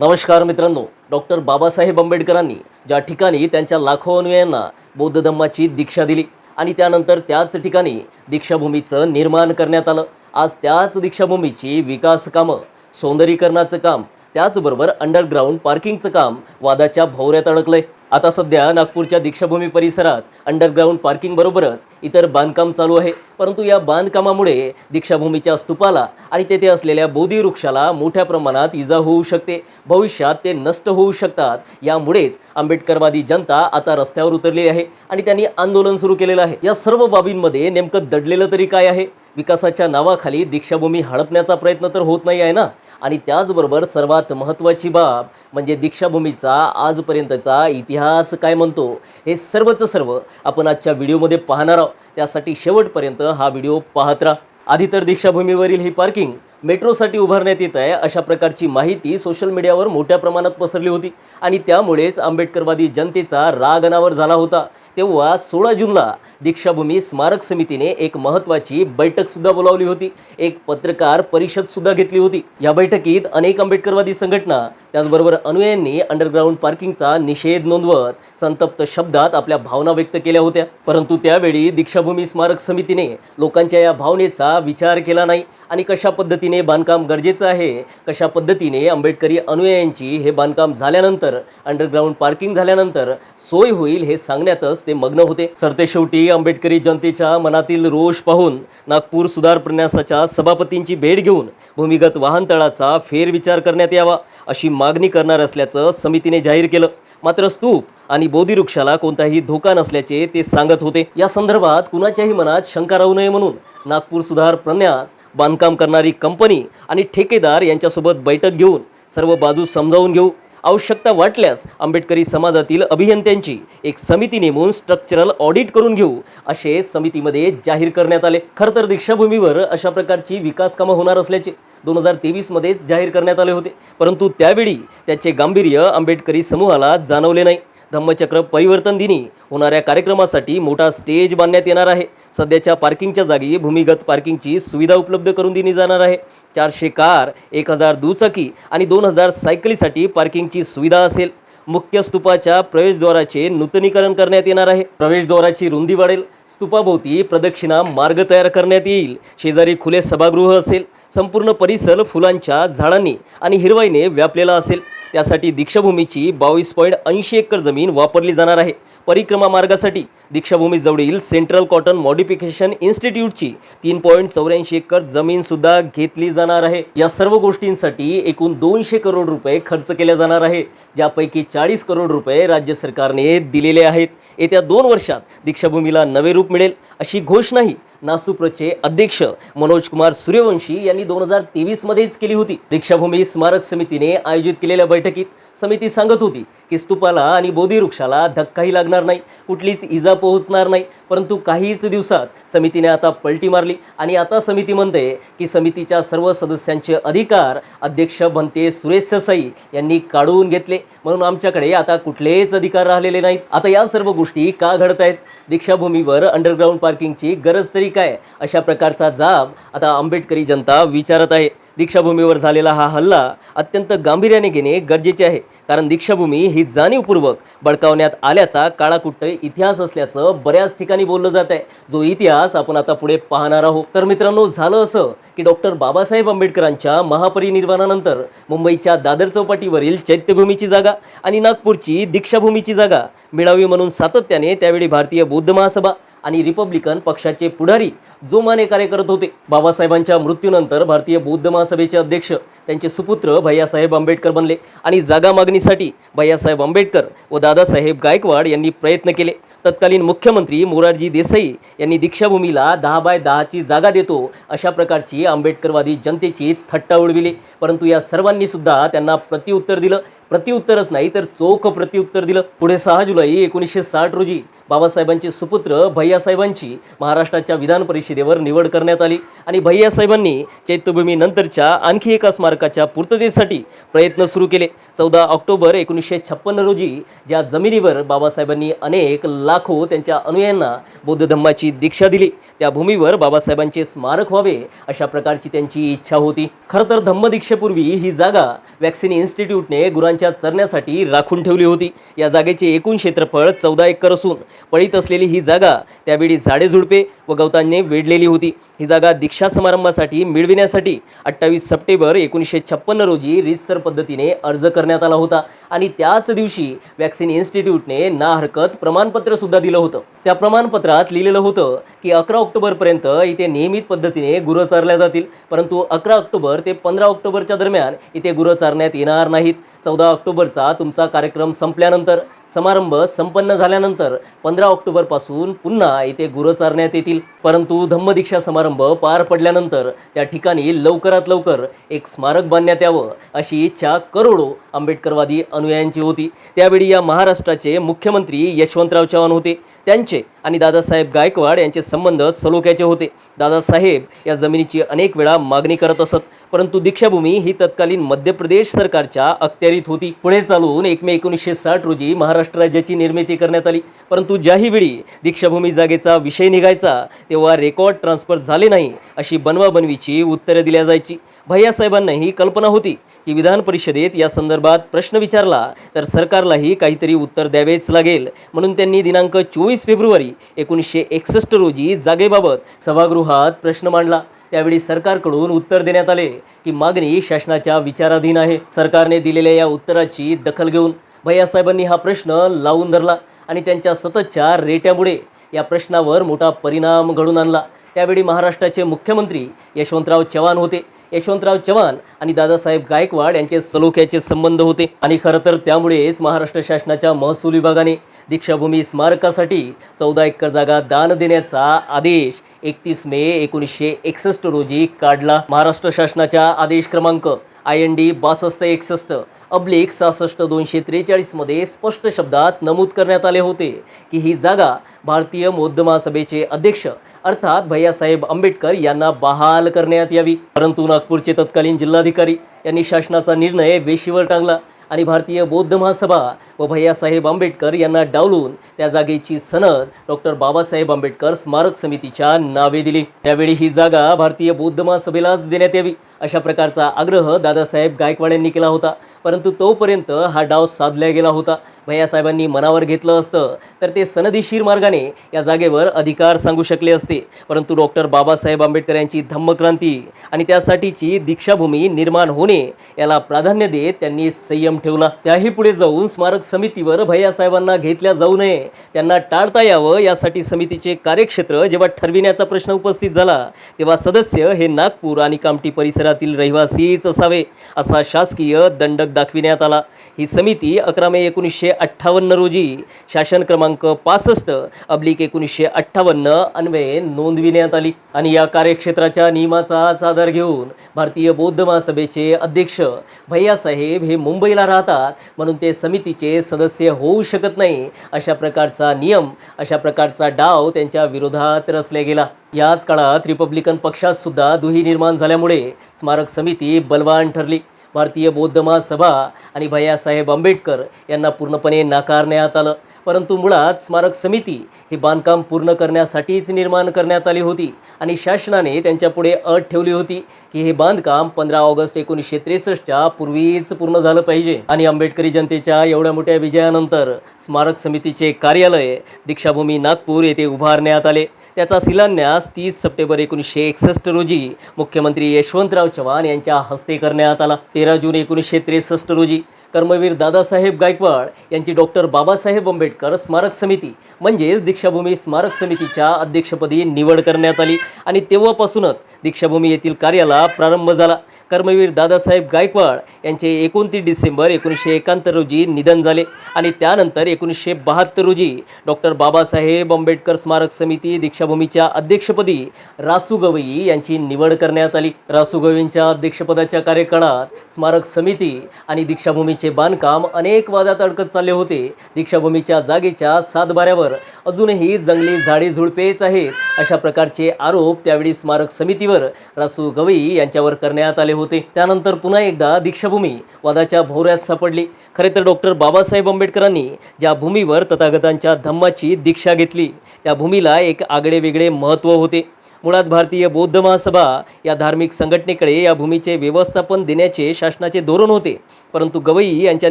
नमस्कार मित्रांनो डॉक्टर बाबासाहेब आंबेडकरांनी ज्या ठिकाणी त्यांच्या लाखो अनुयायांना बौद्ध धम्माची दीक्षा दिली आणि त्यानंतर त्याच ठिकाणी दीक्षाभूमीचं निर्माण करण्यात आलं आज त्याच दीक्षाभूमीची विकास कामं सौंदर्यीकरणाचं काम त्याचबरोबर अंडरग्राऊंड पार्किंगचं काम वादाच्या भोवऱ्यात अडकलंय. आता सध्या नागपूरच्या दीक्षाभूमी परिसरात अंडरग्राऊंड पार्किंग बरोबरच इतर बांधकाम चालू आहे. परंतु या बांधकामामुळे दीक्षाभूमीच्या स्तूपाला आणि तेथे असलेल्या बोधी वृक्षाला मोठ्या प्रमाणात इजा होऊ शकते. भविष्यात ते नष्ट होऊ शकतात. यामुळेच आंबेडकरवादी जनता आता रस्त्यावर उतरली आहे आणि त्यांनी आंदोलन सुरू केलेलं आहे. या सर्व बाबींमध्ये नेमकं दडलेलं तरी काय आहे? विकासाच्या नावाखाली दीक्षाभूमी हडपण्याचा प्रयत्न तर होत नाही आहे ना? आणि त्याचबरोबर सर्वात महत्त्वाची बाब म्हणजे दीक्षाभूमीचा आजपर्यंतचा इतिहास काय म्हणतो? हे सर्वच सर्व आपण आजच्या व्हिडिओमध्ये पाहणार आहोत. त्यासाठी शेवटपर्यंत हा व्हिडिओ पाहत राहा. आधी तर दीक्षाभूमीवरील ही पार्किंग मेट्रोसाठी उभारण्यात येत आहे अशा प्रकारची माहिती सोशल मीडियावर मोठ्या प्रमाणात पसरली होती. आणि त्यामुळेच आंबेडकरवादी जनतेचा राग अनावर झाला होता. तेव्हा सोळा जूनला दीक्षाभूमी स्मारक समितीने एक महत्त्वाची बैठकसुद्धा बोलावली होती. एक पत्रकार परिषदसुद्धा घेतली होती. या बैठकीत अनेक आंबेडकरवादी संघटना त्याचबरोबर अनुयायांनी अंडरग्राऊंड पार्किंगचा निषेध नोंदवत संतप्त शब्दात आपल्या भावना व्यक्त केल्या होत्या. परंतु त्यावेळी दीक्षाभूमी स्मारक समितीने लोकांच्या या भावनेचा विचार केला नाही. आणि कशा पद्धतीने बांधकाम गरजेचं आहे कशा पद्धतीने आंबेडकरी अनुयायांची हे बांधकाम झाल्यानंतर अंडरग्राऊंड पार्किंग झाल्यानंतर सोय होईल हे सांगण्यातच ते मग्न होते. सरते शेवटी आंबेडकरी जनतेच्या मनातील रोष पाहून नागपूर सुधार प्रन्यासाच्या सभापतींची भेट घेऊन भूमिगत वाहनतळाचा फेरविचार करण्यात यावा अशी मागणी करणार असल्याचं समितीने जाहीर केलं. मात्र स्तूप आणि बोधिवृक्षाला कोणताही धोका नसल्याचे ते सांगत होते. या संदर्भात कुणाच्याही मनात शंका राहू नये म्हणून नागपूर सुधार प्रन्यास बांधकाम करणारी कंपनी आणि ठेकेदार यांच्यासोबत बैठक घेऊन सर्व बाजू समजावून घेऊ. आवश्यकता वाटल्यास आंबेडकरी समाजातील अभियंत्यांची एक समिती नेमून स्ट्रक्चरल ऑडिट करून घेऊ असे समितीमध्ये जाहीर करण्यात आले. खरं तर दीक्षाभूमीवर अशा प्रकारची विकास कामं होणार असल्याचे दोन हजार तेवीसमध्येच जाहीर करण्यात आले होते. परंतु त्यावेळी त्याचे गांभीर्य आंबेडकरी समूहाला जाणवले नाही. धम्मचक्र परिवर्तन दिनी होणाऱ्या कार्यक्रमासाठी मोठा स्टेज बांधण्यात येणार आहे. सध्याच्या पार्किंगच्या जागी भूमिगत पार्किंगची सुविधा उपलब्ध करून दिली जाणार आहे. चारशे कार एक हजार दुचाकी आणि दोन हजार सायकलीसाठी पार्किंगची सुविधा असेल. मुख्य स्तूपाच्या प्रवेशद्वाराचे नूतनीकरण करण्यात येणार आहे. प्रवेशद्वाराची रुंदी वाढेल. स्तूपाभोवती प्रदक्षिणा मार्ग तयार करण्यात येईल. शेजारी खुले सभागृह असेल. संपूर्ण परिसर फुलांच्या झाडांनी आणि हिरवाईने व्यापलेला असेल. त्यासाठी दीक्षाभूमीची बावीस पॉईंट ऐंशी एकर जमीन वापरली जाणार आहे. परिक्रमा मार्गासाठी दीक्षाभूमीजवळील सेंट्रल कॉटन मॉडिफिकेशन इन्स्टिट्यूटची तीन पॉईंट चौऱ्याऐंशी एकर जमीन सुद्धा घेतली जाणार आहे. या सर्व गोष्टींसाठी एकूण दोनशे करोड रुपये खर्च केले जाणार आहे. ज्यापैकी चाळीस करोड रुपये राज्य सरकारने दिलेले आहेत. येत्या दोन वर्षात दीक्षाभूमीला नवे रूप मिळेल अशी घोषणाही नासुप्रचे अध्यक्ष मनोज कुमार सूर्यवंशी यांनी दोन हजार तेवीसमध्येच केली होती. दीक्षाभूमी स्मारक समितीने आयोजित केलेल्या बैठकीत समिती सांगत होती की स्तूपाला आणि बोधीवृक्षाला धक्काही लागणार नाही कुठलीच इजा पोहोचणार नाही. परंतु काहीच दिवसात समितीने आता पलटी मारली आणि आता समिती म्हणते की समितीच्या सर्व सदस्यांचे अधिकार अध्यक्ष बनते सुरेश ससाई यांनी काढून घेतले. म्हणून आमच्याकडे आता कुठलेच अधिकार राहिलेले नाहीत. आता या सर्व गोष्टी का घडत आहेत? दीक्षाभूमीवर अंडरग्राऊंड पार्किंगची गरज तरी काय? अशा प्रकारचा जाब आता आंबेडकरी जनता विचारत आहे. दीक्षाभूमीवर झालेला हा हल्ला अत्यंत गांभीर्याने घेणे गरजेचे आहे. कारण दीक्षाभूमी ही जाणीवपूर्वक बळकावण्यात आल्याचा काळाकुट्ट इतिहास असल्याचं बऱ्याच ठिकाणी बोललं जात आहे. जो इतिहास आपण आता पुढे पाहणार आहोत. तर मित्रांनो झालं असं की डॉक्टर बाबासाहेब आंबेडकरांच्या महापरिनिर्वाणानंतर मुंबईच्या दादर चौपाटीवरील चैत्यभूमीची जागा आणि नागपूरची दीक्षाभूमीची जागा मिळावी म्हणून सातत्याने त्यावेळी भारतीय बौद्ध महासभा आणि रिपब्लिकन पक्षाचे पुढारी जोमाने कार्य करत होते बाबासाहेबांच्या मृत्यूनंतर भारतीय बौद्ध महासभेचे अध्यक्ष त्यांचे सुपुत्र भैयासाहेब आंबेडकर बनले आणि जागा मागणीसाठी भैयासाहेब आंबेडकर व दादासाहेब गायकवाड यांनी प्रयत्न केले. तत्कालीन मुख्यमंत्री मोरारजी देसाई यांनी दीक्षाभूमीला दहा बाय दहाची जागा देतो अशा प्रकारची आंबेडकरवादी जनतेची थट्टा उडविली. परंतु या सर्वांनी सुद्धा त्यांना प्रतिउत्तर दिलं. प्रत्युत्तरच नाही तर चोख प्रत्युत्तर दिलं. पुढे सहा जुलै एकोणीसशे साठ रोजी बाबासाहेबांचे सुपुत्र भैयासाहेबांची महाराष्ट्राच्या विधान परिषदेवर निवड करण्यात आली. आणि भैयासाहेबांनी चैत्यभूमीनंतरच्या आणखी एका स्मारकाच्या पूर्ततेसाठी प्रयत्न सुरू केले. चौदा ऑक्टोबर एकोणीसशे छप्पन्न रोजी ज्या जमिनीवर बाबासाहेबांनी अनेक लाखो त्यांच्या अनुयायांना बौद्ध धम्माची दीक्षा दिली त्या भूमीवर बाबासाहेबांचे स्मारक व्हावे अशा प्रकारची त्यांची इच्छा होती. खरं तर धम्मदीक्षेपूर्वी ही जागा वॅक्सिन इन्स्टिट्यूटने गुरांच्या चरण्यासाठी राखून ठेवली होती. या जागेचे एकूण क्षेत्रफळ चौदा एकर असून पळीत असलेली ही जागा त्यावेळी झाडेझुडपे व गवतांनी वेढलेली होती. ही जागा दीक्षा समारंभासाठी मिळविण्यासाठी अठ्ठावीस सप्टेंबर एकोणीसशे छप्पन्न रोजी रितसर पद्धतीने अर्ज करण्यात आला होता आणि त्याच दिवशी वॅक्सिन इन्स्टिट्यूटने ना हरकत प्रमाणपत्रसुद्धा दिलं होतं. त्या प्रमाणपत्रात लिहिलेलं होतं की अकरा ऑक्टोबरपर्यंत इथे नियमित पद्धतीने गुरं चारल्या जातील. परंतु अकरा ऑक्टोबर ते पंधरा ऑक्टोबरच्या दरम्यान इथे गुरं चारण्यात येणार नाहीत. चौदा ऑक्टोबरचा तुमचा कार्यक्रम संपल्यानंतर समारंभ संपन्न झाल्यानंतर पंधरा ऑक्टोबरपासून पुन्हा इथे गुरं चारण्यात येतील. परंतु धम्मदीक्षा समारंभ पार पडल्यानंतर त्या ठिकाणी लवकरात लवकर एक स्मारक बांधण्यात यावं अशी इच्छा करोडो आंबेडकरवादी अनुयायांची होती. त्यावेळी या महाराष्ट्राचे मुख्यमंत्री यशवंतराव चव्हाण होते. त्यांचे आणि दादासाहेब गायकवाड यांचे संबंध सलोख्याचे होते. दादासाहेब या जमिनीची अनेक वेळा मागणी करत असत. परंतु दीक्षाभूमी ही तत्कालीन मध्य प्रदेश सरकारच्या अखत्यारीत होती. पुढे चालून एक मे एकोणीसशे साठ रोजी महाराष्ट्र राज्याची निर्मिती करण्यात आली. परंतु ज्याही वेळी दीक्षाभूमी जागेचा विषय निघायचा तेव्हा रेकॉर्ड ट्रान्सफर झाले नाही अशी बनवाबनवीची उत्तरं दिल्या जायची. भैयासाहेबांना ही कल्पना होती की विधान परिषदेत या संदर्भात प्रश्न विचारला तर सरकारलाही काहीतरी उत्तर द्यावेच लागेल. म्हणून त्यांनी दिनांक चोवीस फेब्रुवारी एकोणीसशे एकसष्ट रोजी जागेबाबत सभागृहात प्रश्न मांडला. त्यावेळी सरकारकडून उत्तर देण्यात आले की मागणी शासनाच्या विचाराधीन आहे. सरकारने दिलेल्या या उत्तराची दखल घेऊन भैयासाहेबांनी हा प्रश्न लावून धरला आणि त्यांच्या सततच्या रेट्यामुळे या प्रश्नावर मोठा परिणाम घडून आणला. त्यावेळी महाराष्ट्राचे मुख्यमंत्री यशवंतराव चव्हाण होते. यशवंतराव चव्हाण आणि दादासाहेब गायकवाड यांचे सलोख्याचे संबंध होते. आणि खरं तर त्यामुळेच महाराष्ट्र शासनाच्या महसूल विभागाने दीक्षाभूमी स्मारकासाठी चौदा एकर जागा दान देण्याचा आदेश एकतीस मे एकोणीसशे एकसष्ट रोजी काढला महाराष्ट्र शासनाच्या आदेश क्रमांक. आय एन डी बासष्ट एकसष्ट. अब्लिक सहासष्ट दोनशे त्रेचाळीसमध्ये स्पष्ट शब्दात नमूद करण्यात आले होते की ही जागा भारतीय बौद्ध महासभेचे अध्यक्ष अर्थात भैयासाहेब आंबेडकर यांना बहाल करण्यात यावी. परंतु नागपूरचे तत्कालीन जिल्हाधिकारी यांनी शासनाचा निर्णय वेशीवर टांगला. आणि भारतीय बौद्ध महासभा व भैयासाहेब आंबेडकर यांना डावलून त्या जागेची सनद डॉक्टर बाबासाहेब आंबेडकर स्मारक समितीच्या नावे दिली. त्यावेळी ही जागा भारतीय बौद्ध महासभेलाच देण्यात यावी. अशा प्रकारचा आग्रह दादासाहेब गायकवाड यांनी केला होता. परंतु तोपर्यंत हा डाव साधला गेला होता. भैयासाहेबांनी मनावर घेतलं असतं. तर ते सनदीशीर मार्गाने या जागेवर अधिकार सांगू शकले असते. परंतु डॉक्टर बाबासाहेब आंबेडकर यांची धम्मक्रांती आणि त्यासाठीची दीक्षाभूमी निर्माण होणे याला प्राधान्य देत त्यांनी संयम ठेवला. त्याही पुढे जाऊन स्मारक समितीवर भैयासाहेबांना घेतल्या जाऊ नये त्यांना टाळता यावं यासाठी समितीचे कार्यक्षेत्र जेव्हा ठरविण्याचा प्रश्न उपस्थित झाला तेव्हा सदस्य हे नागपूर आणि कामठी शहरातील रहिवासीच असावे असा शासकीय दंडक दाखविण्यात आला. ही समिती अकरा मे एकोणीसशे अठ्ठावन्न रोजी शासन क्रमांक पासष्ट अब्लिक एकोणीसशे अठ्ठावन्न अन्वये नोंदविण्यात आली आणि या कार्यक्षेत्राच्या नियमाचाच आधार घेऊन भारतीय बौद्ध महासभेचे अध्यक्ष भैयासाहेब हे मुंबईला राहतात म्हणून ते समितीचे सदस्य होऊ शकत नाही. अशा प्रकारचा नियम अशा प्रकारचा डाव त्यांच्या विरोधात रचला गेला. याच काळात रिपब्लिकन पक्षात सुद्धा दुही निर्माण झाल्यामुळे स्मारक समिती बलवान ठरली. भारतीय बौद्ध महासभा आणि भैयासाहेब आंबेडकर यांना पूर्णपणे नाकारण्यात आलं. परंतु मुळात स्मारक समिती ही बांधकाम पूर्ण करण्यासाठीच निर्माण करण्यात आली होती आणि शासनाने त्यांच्यापुढे अट ठेवली होती की हे बांधकाम पंधरा ऑगस्ट एकोणीसशे त्रेसष्टच्या पूर्वीच पूर्ण झालं पाहिजे. आणि आंबेडकरी जनतेच्या एवढ्या मोठ्या विजयानंतर स्मारक समितीचे कार्यालय दीक्षाभूमी नागपूर येथे उभारण्यात आले. त्याचा शिलान्यास तीस सप्टेंबर एकोणीसशे एकसष्ट रोजी मुख्यमंत्री यशवंतराव चव्हाण यांच्या हस्ते करण्यात आला. तेरा जून एकोणीसशे त्रेसष्ट रोजी. कर्मवीर दादासाहेब गायकवाड यांची डॉक्टर बाबासाहेब आंबेडकर स्मारक समिती म्हणजेच दीक्षाभूमी स्मारक समितीच्या अध्यक्षपदी निवड करण्यात आली आणि तेव्हापासूनच दीक्षाभूमी येथील कार्याला प्रारंभ झाला. कर्मवीर दादासाहेब गायकवाड यांचे एकोणतीस डिसेंबर एकोणीसशे एकाहत्तर रोजी निधन झाले आणि त्यानंतर एकोणीसशे बहात्तर रोजी डॉक्टर बाबासाहेब आंबेडकर स्मारक समिती दीक्षाभूमीच्या अध्यक्षपदी रासू गवई यांची निवड करण्यात आली. रासू गवईंच्या अध्यक्षपदाच्या कार्यकाळात स्मारक समिती आणि दीक्षाभूमीचे ज्याचे बांधकाम अनेक वादात अडकत चालले होते. दीक्षाभूमीच्या जागेच्या सातबाऱ्यावर अजूनही जंगली झाडे झुडपेच आहेत अशा प्रकारचे आरोप त्यावेळी स्मारक समितीवर रासू गवई यांच्यावर करण्यात आले होते. त्यानंतर पुन्हा एकदा दीक्षाभूमी वादाच्या भोवऱ्यात सापडली. खरे तर डॉक्टर बाबासाहेब आंबेडकरांनी ज्या भूमीवर तथागतांच्या धम्माची दीक्षा घेतली त्या भूमीला एक आगळे वेगळे महत्त्व होते. मुळात भारतीय बौद्ध महासभा या धार्मिक संघटनेकडे या भूमीचे व्यवस्थापन देण्याचे शासनाचे धोरण होते. परंतु गवई यांच्या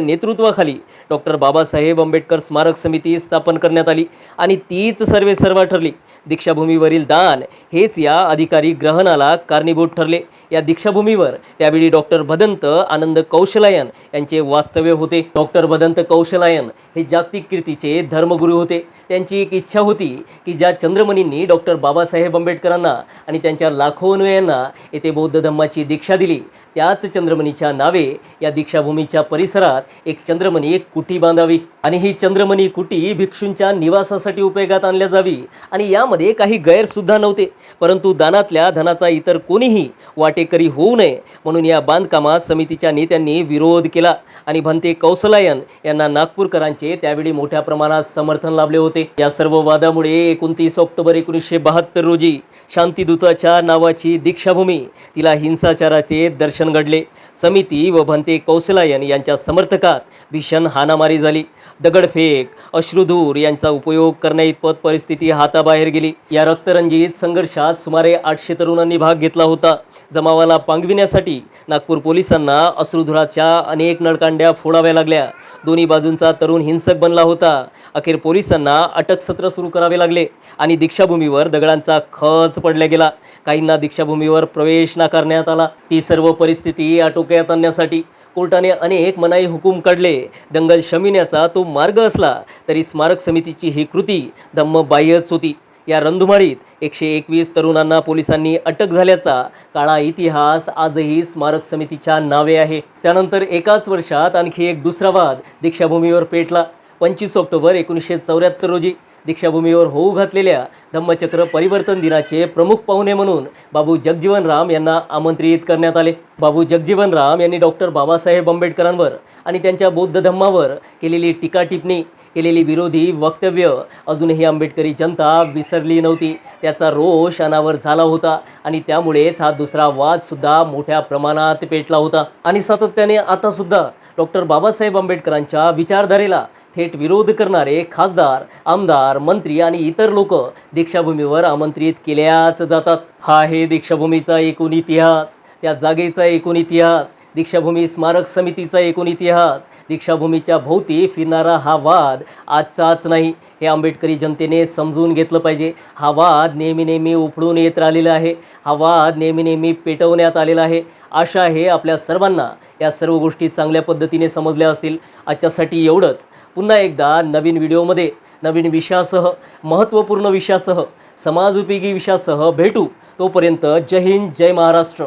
नेतृत्वाखाली डॉक्टर बाबासाहेब आंबेडकर स्मारक समिती स्थापन करण्यात आली आणि तीच सर्वे सर्व ठरली. दीक्षाभूमीवरील दान हेच या अधिकारी ग्रहणाला कारणीभूत ठरले. या दीक्षाभूमीवर त्यावेळी डॉक्टर भदंत आनंद कौशलायन यांचे वास्तव्य होते. डॉक्टर भदंत कौशलायन हे जागतिक कीर्तीचे धर्मगुरू होते. त्यांची एक इच्छा होती की ज्या चंद्रमणींनी डॉक्टर बाबासाहेब आंबेडकर आंबेडकरांना आणि त्यांच्या लाखो अनुयायांना येथे बौद्ध धम्माची दीक्षा दिली. त्याच चंद्रमणीच्या नावे या दीक्षाभूमीच्या परिसरात एक चंद्रमणी एक कुटी बांधावी आणि ही चंद्रमणी कुटी भिक्षूंच्या निवासासाठी उपयोगात आणल्या जावी आणि यामध्ये काही गैरसुद्धा नव्हते. परंतु दानातल्या धनाचा इतर कोणीही वाटेकरी होऊ नये म्हणून या बांधकामात समितीच्या नेत्यांनी विरोध केला आणि भंते कौसलायन यांना नागपूरकरांचे त्यावेळी मोठ्या प्रमाणात समर्थन लाभले होते. या सर्व वादामुळे एकोणतीस ऑक्टोबर एकोणीसशे बहात्तर रोजी शांतिदूताच्या नावाची दीक्षाभूमी तिला हिंसाचाराचे दर्शन घडले. समिती व भंते कौसलायन यांच्या समर्थकात भीषण हाणामारी झाली. दगडफेक अश्रुधूर यांचा उपयोग करण्याइतपत परिस्थिती हाताबाहेर गेली. या रक्तरंजित संघर्षात सुमारे आठशे तरुणांनी भाग घेतला होता. जमावाला पांगविण्यासाठी नागपूर पोलिसांना अश्रुधुराच्या अनेक नळकांड्या फोडाव्या लागल्या. दोन्ही बाजूंचा तरुण हिंसक बनला होता. अखेर पोलिसांना अटक सत्र सुरू करावे लागले आणि दीक्षाभूमीवर दगडांचा खच पडला गेला. काहींना दीक्षाभूमीवर प्रवेश नाकारण्यात आला. ती सर्व परिस्थिती आटो आटोक्यात आणण्यासाठी कोर्टाने अनेक मनाई हुकूम काढले. दंगल शमिण्याचा तो मार्ग असला तरी स्मारक समितीची ही कृती धम्मबाह्यच होती. या रंधुमाळीत एकशे एकवीस तरुणांना पोलिसांनी अटक झाल्याचा काळा इतिहास आजही स्मारक समितीच्या नावे आहे. त्यानंतर एकाच वर्षात आणखी एक दुसरा वाद दीक्षाभूमीवर पेटला. पंचवीस ऑक्टोबर एकोणीसशे चौऱ्याहत्तर रोजी दीक्षाभूमीवर होऊ घातलेल्या धम्मचक्र परिवर्तन दिनाचे प्रमुख पाहुणे म्हणून बाबू जगजीवन राम यांना आमंत्रित करण्यात आले. बाबू जगजीवन राम यांनी डॉक्टर बाबासाहेब आंबेडकरांवर आणि त्यांच्या बौद्ध धम्मावर केलेली टीका टिप्पणी केलेली विरोधी वक्तव्य अजूनही आंबेडकरी जनता विसरली नव्हती. त्याचा रोष अनावर झाला होता आणि त्यामुळेच हा दुसरा वादसुद्धा मोठ्या प्रमाणात पेटला होता. आणि सातत्याने आतासुद्धा डॉक्टर बाबासाहेब आंबेडकरांच्या विचारधारेला थेट विरोध करणारे खासदार आमदार मंत्री आणि इतर लोक दीक्षाभूमीवर आमंत्रित केल्याच जातात. हा आहे दीक्षाभूमीचा एकूण इतिहास. त्या जागेचा एकूण इतिहास. दीक्षाभूमी स्मारक समितीचा एकूण इतिहास. दीक्षाभूमीच्या भोवती फिरणारा हा वाद आजचाच नाही. हे आंबेडकरी जनतेने समजून घेतलं पाहिजे. हा वाद नेहमी नेहमी उपडून येत राहिलेला आहे. हा वाद नेहमी नेहमी पेटवण्यात आलेला आहे. आशा आहे आपल्या सर्वांना या सर्व गोष्टी चांगल्या पद्धतीने समजल्या असतील. आजच्यासाठी एवढंच. पुन्हा एकदा नवीन व्हिडिओमध्ये नवीन विषयासह महत्त्वपूर्ण विषयासह समाजोपयोगी विषयासह भेटू. तोपर्यंत जय हिंद जय महाराष्ट्र.